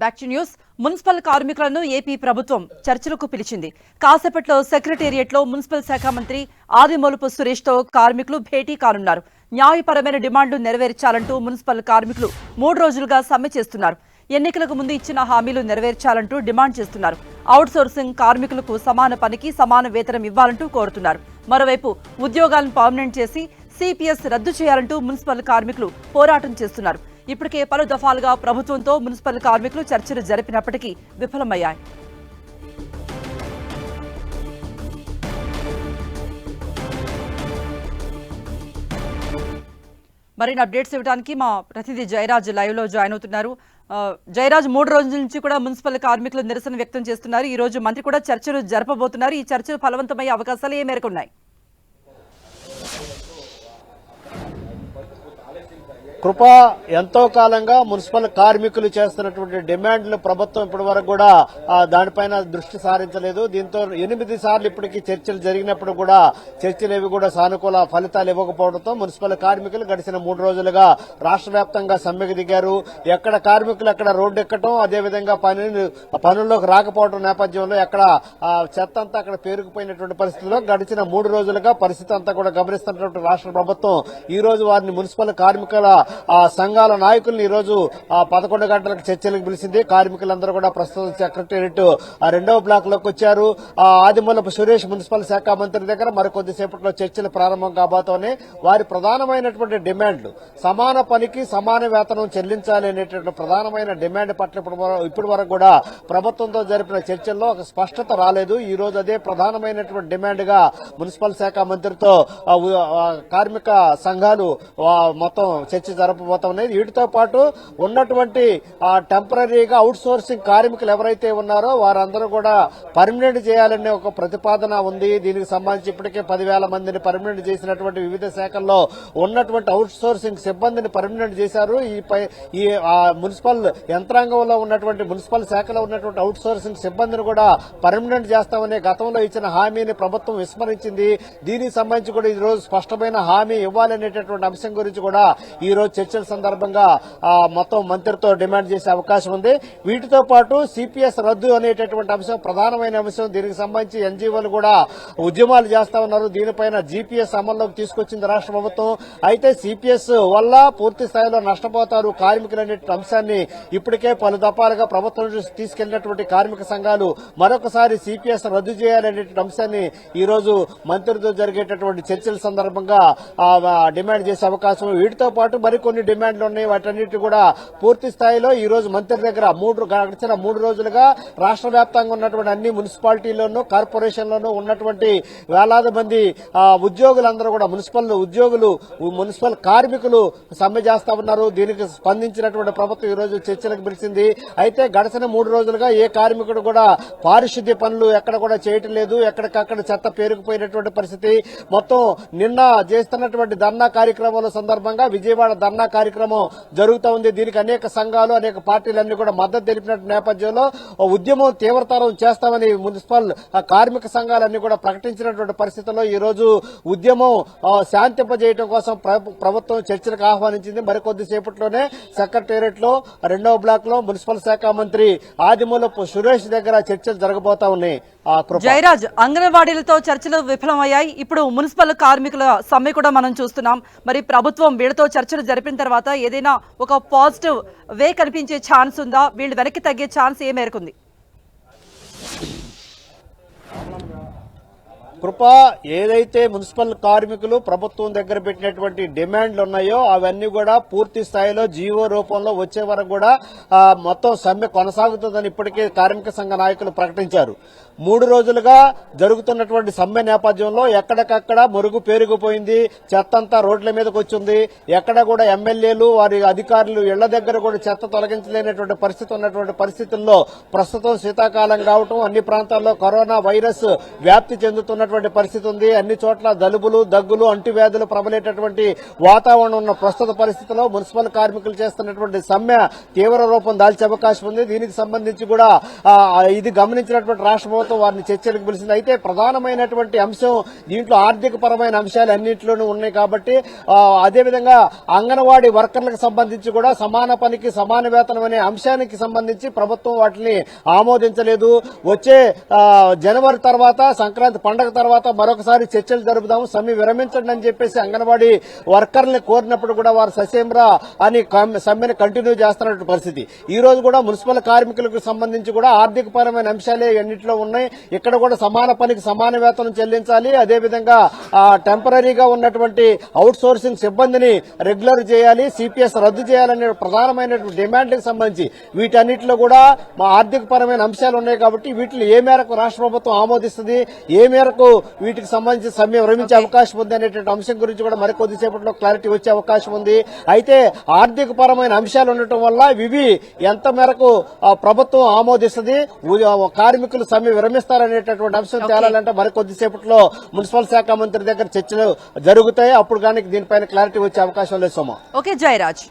Back to news municipal కార్మికులను AP ప్రభుత్వం చర్చలకు పిలిచింది. కాసేపట్లో సెక్రటేరియట్లో మున్సిపల్ శాఖ మంత్రి ఆదిమూలపు సురేష్తో కార్మికులు భేటీ కానున్నారు. న్యాయపరమైన డిమాండ్లు నెరవేర్చాలంటూ మున్సిపల్ కార్మికులు మూడు రోజులుగా సమ్మె చేస్తున్నారు. ఎన్నికలకు ముందు ఇచ్చిన హామీలు నెరవేర్చాలంటూ డిమాండ్ చేస్తున్నారు. అవుట్ సోర్సింగ్ కార్మికులకు సమాన పనికి సమాన వేతనం ఇవ్వాలంటూ కోరుతున్నారు. మరోవైపు ఉద్యోగాలను పర్మనెంట్ చేసి సిపిఎస్ రద్దు చేయాలంటూ మున్సిపల్ కార్మికులు పోరాటం చేస్తున్నారు. ఇప్పటికే పలు దఫాలుగా ప్రభుత్వంతో మున్సిపల్ కార్మికులు చర్చలు జరిపినప్పటికీ విఫలమయ్యాయి. మరిన్ని అప్డేట్స్ ఇవ్వడానికి మా ప్రతినిధి జయరాజ్ లైవ్లో జాయిన్ అవుతున్నారు. జయరాజ్ మూడు రోజుల నుంచి కూడా మున్సిపల్ కార్మికులు నిరసన వ్యక్తం చేస్తున్నారు. ఈ రోజు మంత్రి కూడా చర్చలు జరపబోతున్నారు. ఈ చర్చలు ఫలవంతమయ్యే అవకాశాలు ఏ మేరకు ఉన్నాయి? కృప ఎంతో కాలంగా మున్సిపల్ కార్మికులు చేస్తున్నటువంటి డిమాండ్లు ప్రభుత్వం ఇప్పటి వరకు కూడా దానిపైన దృష్టి సారించలేదు. దీంతో ఎనిమిది సార్లు ఇప్పటికీ చర్చలు జరిగినప్పుడు కూడా చర్చలు ఏవి కూడా సానుకూల ఫలితాలు ఇవ్వకపోవడంతో మున్సిపల్ కార్మికులు గడిచిన మూడు రోజులుగా రాష్ట్ర వ్యాప్తంగా సమ్మెకు దిగారు. ఎక్కడ కార్మికులు ఎక్కడ రోడ్డు ఎక్కటం అదేవిధంగా పని పనుల్లోకి రాకపోవడం నేపథ్యంలో ఎక్కడ చెత్త అంతా అక్కడ పేరుకుపోయినటువంటి పరిస్థితుల్లో గడిచిన మూడు రోజులుగా పరిస్థితి అంతా కూడా గమనిస్తున్నటువంటి రాష్ట్ర ప్రభుత్వం ఈ రోజు వారిని మున్సిపల్ కార్మికుల ఆ, సంఘాల నాయకుల్ని ఈ రోజు పదకొండు గంటలకు చర్చలకు పిలిచింది. కార్మికులందరూ కూడా ప్రస్తుతం సెక్రటేరియట్ ఆ, రెండవ బ్లాక్లోకి వచ్చారు. ఆ, ఆదిమూలపు సురేష్ మున్సిపల్ శాఖ మంత్రి దగ్గర మరికొద్దిసేపట్లో చర్చలు ప్రారంభం కాబోతోనే వారి ప్రధానమైనటువంటి డిమాండ్లు సమాన పనికి సమాన వేతనం చెల్లించాలి అనేటువంటి ప్రధానమైన డిమాండ్ పట్ల ఇప్పుడు ఇప్పటి వరకు కూడా ప్రభుత్వంతో జరిపిన చర్చల్లో ఒక స్పష్టత రాలేదు. ఈ రోజు అదే ప్రధానమైనటువంటి డిమాండ్గా మున్సిపల్ శాఖ మంత్రితో కార్మిక సంఘాలు మొత్తం చర్చ జరపబోతా ఉన్నాయి వీటితో పాటు ఉన్నటువంటి ఆ, టెంపరీగా అవుట్ సోర్సింగ్ కార్మికులు ఎవరైతే ఉన్నారో వారందరూ కూడా పర్మనెంట్ చేయాలనే ఒక ప్రతిపాదన ఉంది. దీనికి సంబంధించి ఇప్పటికే పదివేల మందిని పర్మనెంట్ చేసినటువంటి వివిధ శాఖల్లో ఉన్నటువంటి అవుట్ సోర్సింగ్ సిబ్బందిని పర్మనెంట్ చేశారు. ఈ పై- ఈ మున్సిపల్ యంత్రాంగంలో ఉన్నటువంటి మున్సిపల్ శాఖలో ఉన్నటువంటి అవుట్ సోర్సింగ్ సిబ్బందిని కూడా పర్మనెంట్ చేస్తామనే గతంలో ఇచ్చిన హామీని ప్రభుత్వం విస్మరించింది. దీనికి సంబంధించి కూడా ఈ రోజు స్పష్టమైన హామీ ఇవ్వాలనేటటువంటి అంశం గురించి కూడా ఈ రోజు చర్చల సందర్భంగా మొత్తం మంత్రితో డిమాండ్ చేసే అవకాశం ఉంది. వీటితో పాటు సిపిఎస్ రద్దు అనేటటువంటి అంశం ప్రధానమైన అంశం దీనికి సంబంధించి ఎన్జీఓలు కూడా ఉద్యమాలు చేస్తా ఉన్నారు. దీనిపైన జీపీఎస్ అమల్లోకి తీసుకొచ్చింది రాష్ట్ర ప్రభుత్వం. అయితే సిపిఎస్ వల్ల పూర్తి స్థాయిలో నష్టపోతారు కార్మికులు అనే అంశాన్ని ఇప్పటికే పలు దఫాలుగా ప్రభుత్వం తీసుకెళ్ళినటువంటి కార్మిక సంఘాలు మరొకసారి సిపిఎస్ రద్దు చేయాలనేటువంటి అంశాన్ని ఈ రోజు మంత్రితో జరిగేటటువంటి చర్చల సందర్భంగా డిమాండ్ చేసే అవకాశం వీటితో పాటు మరి మరికొన్ని డిమాండ్లు ఉన్నాయి. వాటన్నిటి కూడా పూర్తి స్థాయిలో ఈ రోజు మంత్రి దగ్గర మూడు గడిచిన మూడు రోజులుగా రాష్ట్ర వ్యాప్తంగా ఉన్నటువంటి అన్ని మున్సిపాలిటీల్లోనూ కార్పొరేషన్లోనూ ఉన్నటువంటి వేలాది మంది ఆ, ఉద్యోగులందరూ కూడా మున్సిపల్ ఉద్యోగులు మున్సిపల్ కార్మికులు సమ్మె చేస్తా ఉన్నారు. దీనికి స్పందించినటువంటి ప్రభుత్వం ఈ రోజు చర్చలకు పిలిచింది. అయితే గడిచిన మూడు రోజులుగా ఏ కార్మికుడు కూడా పారిశుద్ధ్య పనులు ఎక్కడ కూడా చేయటం లేదు. ఎక్కడికక్కడ చెత్త పేరుకుపోయినటువంటి పరిస్థితి. మొత్తం నిన్న చేస్తున్నటువంటి ధర్నా కార్యక్రమాల సందర్భంగా విజయవాడ ధర్నా కార్యక్రమం జరుగుతూ ఉంది. దీనికి అనేక సంఘాలు అనేక పార్టీలన్నీ కూడా మద్దతు తెలిపినట్టు నేపథ్యంలో ఉద్యమం తీవ్రతరం చేస్తామని మున్సిపల్ కార్మిక సంఘాలన్నీ కూడా ప్రకటించినటువంటి పరిస్థితుల్లో ఈ రోజు ఉద్యమం శాంతింపజేయటం శాంతింపజేయడం కోసం ప్రభుత్వం చర్చలకు ఆహ్వానించింది. మరికొద్దిసేపట్లోనే సెక్రటేరియట్లో రెండవ బ్లాక్లో మున్సిపల్ శాఖ మంత్రి ఆదిమూలపు సురేష్ దగ్గర చర్చలు జరగబోతా ఉన్నాయి. జయరాజ్ అంగన్వాడీలతో చర్చలు విఫలమయ్యాయి. ఇప్పుడు మున్సిపల్ కార్మికుల సమ్మె కూడా మనం చూస్తున్నాం. మరి ప్రభుత్వం వీళ్ళతో చర్చలు గడిపిన తర్వాత ఏదైనా ఒక పాజిటివ్ వే కనిపించే ఛాన్స్ ఉందా? వీళ్ళు వెనక్కి తగ్గే ఛాన్స్ ఏ మేరకుంది కృప ఏదైతే మున్సిపల్ కార్మికులు ప్రభుత్వం దగ్గర పెట్టినటువంటి డిమాండ్లు ఉన్నాయో అవన్నీ కూడా పూర్తి స్థాయిలో జీవో రూపంలో వచ్చే వరకు కూడా మొత్తం సమ్మె కొనసాగుతుందని ఇప్పటికే కార్మిక సంఘ నాయకులు ప్రకటించారు. మూడు రోజులుగా జరుగుతున్నటువంటి సమ్మె నేపథ్యంలో ఎక్కడికక్కడ మురుగు పేరుకుపోయింది చెత్త అంతా రోడ్ల మీదకి వచ్చింది. ఎక్కడ కూడా ఎమ్మెల్యేలు వారి అధికారులు ఇళ్ళ దగ్గర కూడా చెత్త తొలగించలేనటువంటి పరిస్థితి ఉన్నటువంటి పరిస్థితుల్లో ప్రస్తుతం శీతాకాలం కావటం అన్ని ప్రాంతాల్లో కరోనా వైరస్ వ్యాప్తి చెందుతున్న చేస్తున్నటువంటి పరిస్థితి ఉంది. అన్ని చోట్ల జలుబులు దగ్గులు అంటువ్యాధులు ప్రబలేటటువంటి వాతావరణం ఉన్న ప్రస్తుత పరిస్థితిలో మున్సిపల్ కార్మికులు చేస్తున్నటువంటి సమ్మె తీవ్ర రూపం దాల్చే అవకాశం ఉంది. దీనికి సంబంధించి కూడా ఇది గమనించినటువంటి రాష్ట్ర ప్రభుత్వం వారిని చర్చలకు పిలిచింది. అయితే ప్రధానమైనటువంటి అంశం దీంట్లో ఆర్థిక పరమైన అంశాలు అన్నింటిలోనూ ఉన్నాయి కాబట్టి అదేవిధంగా అంగన్వాడీ వర్కర్లకు సంబంధించి కూడా సమాన పనికి సమాన వేతనం అనే అంశానికి సంబంధించి ప్రభుత్వం వాటిని ఆమోదించలేదు. వచ్చే జనవరి తర్వాత సంక్రాంతి పండగ తర్వాత మరొకసారి చర్చలు జరుపుదాము. సమ్మె విరమించండి అని చెప్పేసి అంగన్వాడీ వర్కర్ని కోరినప్పుడు కూడా వారు ససేమ్రా అని సమ్మెను కంటిన్యూ చేస్తున్నటువంటి పరిస్థితి. ఈ రోజు కూడా మున్సిపల్ కార్మికులకు సంబంధించి కూడా ఆర్థిక పరమైన అంశాలే ఎన్నింటిలో ఉన్నాయి. ఇక్కడ కూడా సమాన పనికి సమాన వేతనం చెల్లించాలి. అదేవిధంగా టెంపరీగా ఉన్నటువంటి అవుట్ సోర్సింగ్ సిబ్బందిని రెగ్యులర్ చేయాలి. సిపిఎస్ రద్దు చేయాలనే ప్రధానమైనటువంటి డిమాండ్లకు సంబంధించి వీటన్నిటిలో కూడా మా ఆర్థిక పరమైన అంశాలు ఉన్నాయి కాబట్టి వీటిని ఏ మేరకు రాష్ట్ర ప్రభుత్వం ఆమోదిస్తుంది ఏ మేరకు వీటికి సంబంధించి సమ్మె విరమించే అవకాశం ఉంది అనేటువంటి అంశం గురించి కూడా మరి కొద్దిసేపట్లో క్లారిటీ వచ్చే అవకాశం ఉంది. అయితే ఆర్థిక పరమైన అంశాలు ఉండటం వల్ల ఇవి ఎంత మేరకు ప్రభుత్వం ఆమోదిస్తుంది కార్మికులు సమ్మె విరమిస్తారనేటటువంటి అంశం తేలాలంటే మరి కొద్దిసేపట్లో మున్సిపల్ శాఖ మంత్రి దగ్గర చర్చలు జరుగుతాయి. అప్పుడు కానీ దీనిపైన క్లారిటీ వచ్చే అవకాశం లేదు సోమ. ఓకే జయరాజ్